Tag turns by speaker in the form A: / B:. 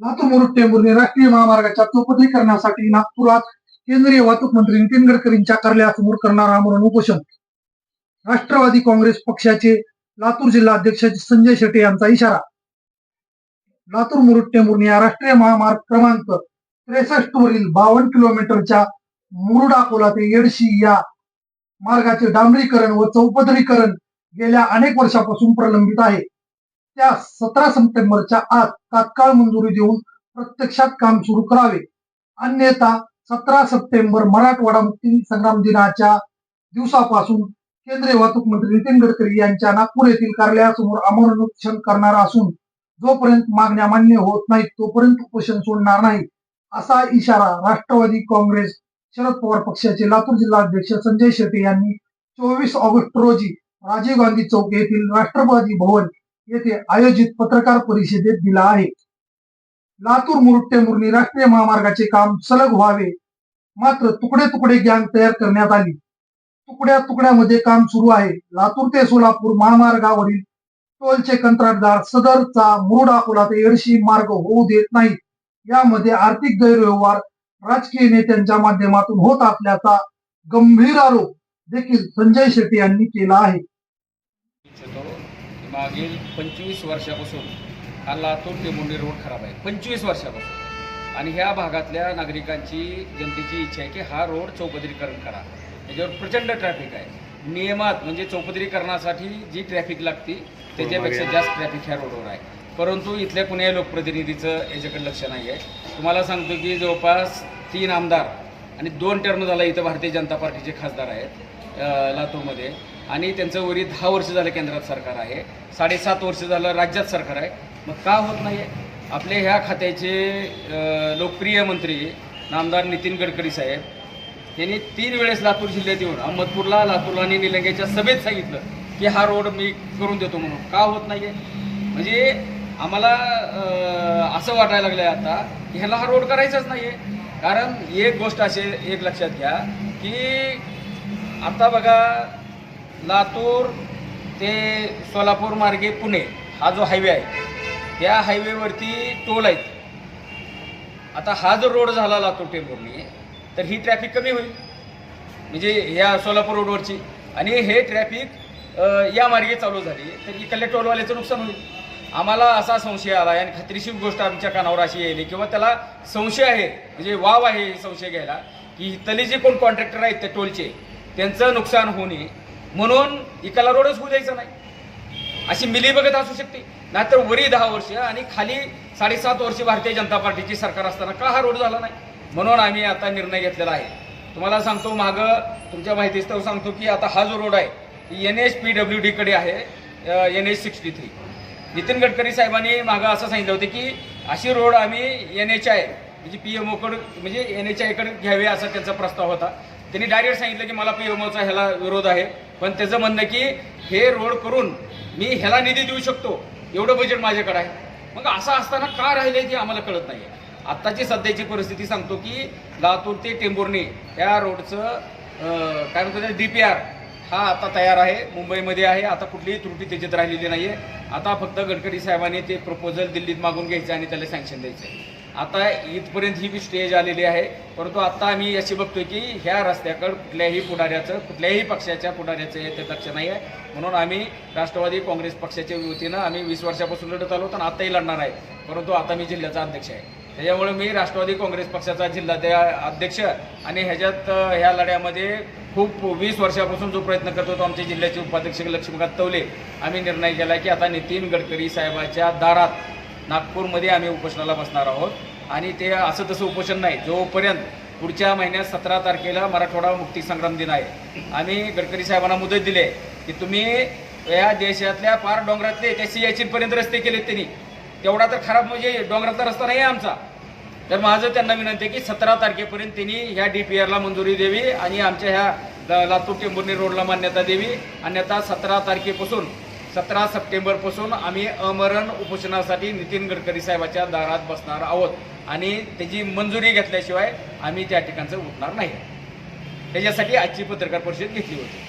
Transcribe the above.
A: लातूर मुरुड टेंभुर्णी राष्ट्रीय महामार्गाच्या चौपदरीकरणासाठी नागपुरात केंद्रीय वाहतूक मंत्री नितीन गडकरींच्या कार्यालयासमोर करणार आमरण उपोषण. राष्ट्रवादी काँग्रेस पक्षाचे लातूर जिल्हा अध्यक्ष संजय शेट्टी यांचा इशारा. लातूर मुरुड टेंभुर्णी या राष्ट्रीय महामार्ग क्रमांक त्रेसष्ट वरील बावन्न किलोमीटरच्या मुरुड अकोला ते येडशी या मार्गाचे डांबरीकरण व चौपदरीकरण गेल्या अनेक वर्षापासून प्रलंबित आहे. त्या सतरा सप्टेंबरच्या आत तात्काळ मंजुरी देऊन प्रत्यक्षात काम सुरू करावे. अन्यथा सतरा सप्टेंबर मराठवाडा मुक्ती संग्राम दिनाच्या दिवसापासून केंद्रीय वाहतूक मंत्री नितीन गडकरी यांच्या नागपूर येथील कार्यालयासमोर आमरण उपोषण करणार असून जोपर्यंत मागण्या मान्य होत नाहीत तोपर्यंत उपोषण सोडणार नाही असा इशारा राष्ट्रवादी काँग्रेस शरद पवार पक्षाचे लातूर जिल्हा अध्यक्ष संजय शेट्टी यांनी चोवीस ऑगस्ट रोजी राजीव गांधी चौक येथील राष्ट्रवादी भवन येथे आयोजित पत्रकार परिषदेत दिला आहे. लातूर मुरुट्टे टेंभुर्णी राष्ट्रीय महामार्गाचे काम सलग व्हावे. मात्र तुकडे तुकडे गँग तयार करण्यात आली. तुकड्या तुकड्यामध्ये काम सुरू आहे. लातूर ते सोलापूर महामार्गावरील टोलचे कंत्राटदार सदरचा मुरुड अकोला ते येडशी मार्ग होऊ देत नाहीत. यामध्ये आर्थिक गैरव्यवहार राजकीय नेत्यांच्या माध्यमातून होत असल्याचा गंभीर आरोप देखील संजय शेट्टी यांनी केला आहे.
B: मागील पंचवीस वर्षापासून हा लातूर टेमुंडी रोड खराब आहे. पंचवीस वर्षापासून. आणि ह्या भागातल्या नागरिकांची जनतेची इच्छा आहे की हा रोड चौपदरीकरण करा. त्याच्यावर प्रचंड ट्रॅफिक आहे. नियमात म्हणजे चौपदरीकरणासाठी जी ट्रॅफिक लागते त्याच्यापेक्षा जास्त ट्रॅफिक ह्या रोडवर आहे. परंतु इथल्या कुण्याही लोकप्रतिनिधीचं याच्याकडे लक्ष नाही आहे तुम्हाला सांगतो की जवळपास तीन आमदार आणि दोन टर्म झाला इथं भारतीय जनता पार्टीचे खासदार आहेत लातूरमध्ये. आणि त्यांचं वरी दहा वर्ष झालं केंद्रात सरकार आहे. साडेसात वर्ष झालं राज्यात सरकार आहे. मग का होत नाही आहे आपले ह्या खात्याचे लोकप्रिय मंत्री नामदार नितीन गडकरी साहेब यांनी तीन वेळेस लातूर जिल्ह्यात येऊन अहमदपूरला लातूरला आणि निलंग्याच्या सभेत सांगितलं की हा रोड मी करून देतो म्हणून. का होत नाही आहे म्हणजे आम्हाला असं वाटायला लागलं आहे आता की ह्याला हा रोड करायचाच नाही आहे कारण एक गोष्ट असे एक लक्षात घ्या की आता बघा लातूर ते सोलापूर मार्गे पुणे हा जो हायवे आहे त्या हायवेवरती टोल आहेत. आता हा जो रोड झाला लातूर टेंभुर्णी तर ही ट्रॅफिक कमी होईल. म्हणजे ह्या सोलापूर रोडवरची आणि हे ट्रॅफिक या मार्गे चालू झाली तर इकडल्या टोलवाल्याचं नुकसान होईल. आम्हाला असा संशय आला आणि खात्रीशीर गोष्ट आमच्या कानावर अशी यायली किंवा त्याला संशय आहे म्हणजे वाव आहे संशय घ्यायला की इथले जे कोण कॉन्ट्रॅक्टर आहेत त्या टोलचे त्यांचं नुकसान होऊ नये. म्हणून इकाला रोडच होऊ द्यायचा नाही. अशी मिली बघत असू शकते. नाहीतर वरी दहा वर्ष आणि खाली साडेसात वर्ष भारतीय जनता पार्टीची सरकार असताना का हा रोड झाला नाही? म्हणून आम्ही आता निर्णय घेतलेला आहे. तुम्हाला सांगतो मागं तुमच्या माहितीस्तव सांगतो की आता हा जो रोड आहे एन एच पी डब्ल्यू डीकडे आहे N H sixty three Nitin Gadkari साहेबांनी मागं असं सांगितलं होतं की अशी रोड आम्ही एन एच आय म्हणजे पी एम ओकडं म्हणजे एन एच आयकडे घ्यावे असा त्यांचा प्रस्ताव होता. त्यांनी डायरेक्ट सांगितलं की मला पी एम ओचा ह्याला विरोध आहे. पण त्याचं म्हणणं की हे रोड करून मी ह्याला निधी देऊ शकतो एवढं बजेट माझ्याकडे आहे. मग असं असताना का राहिले ते आम्हाला कळत नाही आत्ताची सध्याची परिस्थिती सांगतो की लातूर ते टेंभुर्णी या रोडचं काय म्हणतात डी पी आर हा आता तयार आहे मुंबईमध्ये आहे आता कुठलीही त्रुटी त्याच्यात राहिलेली नाही आहे आता फक्त गडकरी साहेबांनी ते प्रपोजल दिल्लीत मागून घ्यायचं आणि त्याला सँक्शन द्यायचं आहे. आता इथपर्यंत ही बी स्टेज आलेली आहे. परंतु आता आम्ही अशी बघतोय की ह्या रस्त्याकडं कुठल्याही पुढाऱ्याचं कुठल्याही पक्षाच्या पुढाऱ्याचं हे ते लक्ष नाही आहे म्हणून आम्ही राष्ट्रवादी काँग्रेस पक्षाच्या वतीनं आम्ही वीस वर्षापासून लढत आलो तर आताही लढणार आहे. परंतु आता मी जिल्ह्याचा अध्यक्ष आहे. त्याच्यामुळे मी राष्ट्रवादी काँग्रेस पक्षाचा जिल्हा अध्यक्ष आणि ह्याच्यात ह्या लढ्यामध्ये खूप वीस वर्षापासून जो प्रयत्न करतो तो आमच्या जिल्ह्याचे उपाध्यक्ष लक्ष्मीकांत तवले. आम्ही निर्णय केला की आता नितीन गडकरी साहेबाच्या दारात नागपूरमध्ये आम्ही उपोषणाला बसणार आहोत. आणि ते असं तसं उपोषण नाही. जोपर्यंत पुढच्या महिन्यात सतरा तारखेला मराठवाडा मुक्तीसंग्राम दिन आहे. आम्ही गडकरी साहेबांना मुदत दिली आहे की तुम्ही या देशातल्या पार डोंगरातले त्या सियाचीनपर्यंत रस्ते केलेत त्यांनी. तेवढा तर खराब म्हणजे डोंगरातला रस्ता नाही आहे आमचा. तर माझं त्यांना विनंती आहे की सतरा तारखेपर्यंत त्यांनी ह्या डी पी आरला मंजुरी द्यावी आणि आमच्या ह्या लातूर टेंभुर्णी रोडला मान्यता द्यावी. अन्यथा सतरा तारखेपासून सतरा सप्टेंबरपासून आम्ही अमरण उपोषणासाठी नितीन गडकरी साहेबाच्या दारात बसणार आहोत. आणि त्याची मंजुरी घेतल्याशिवाय आम्ही त्या ठिकाणचं उठणार नाही. त्याच्यासाठी आजची पत्रकार परिषद घेतली होती.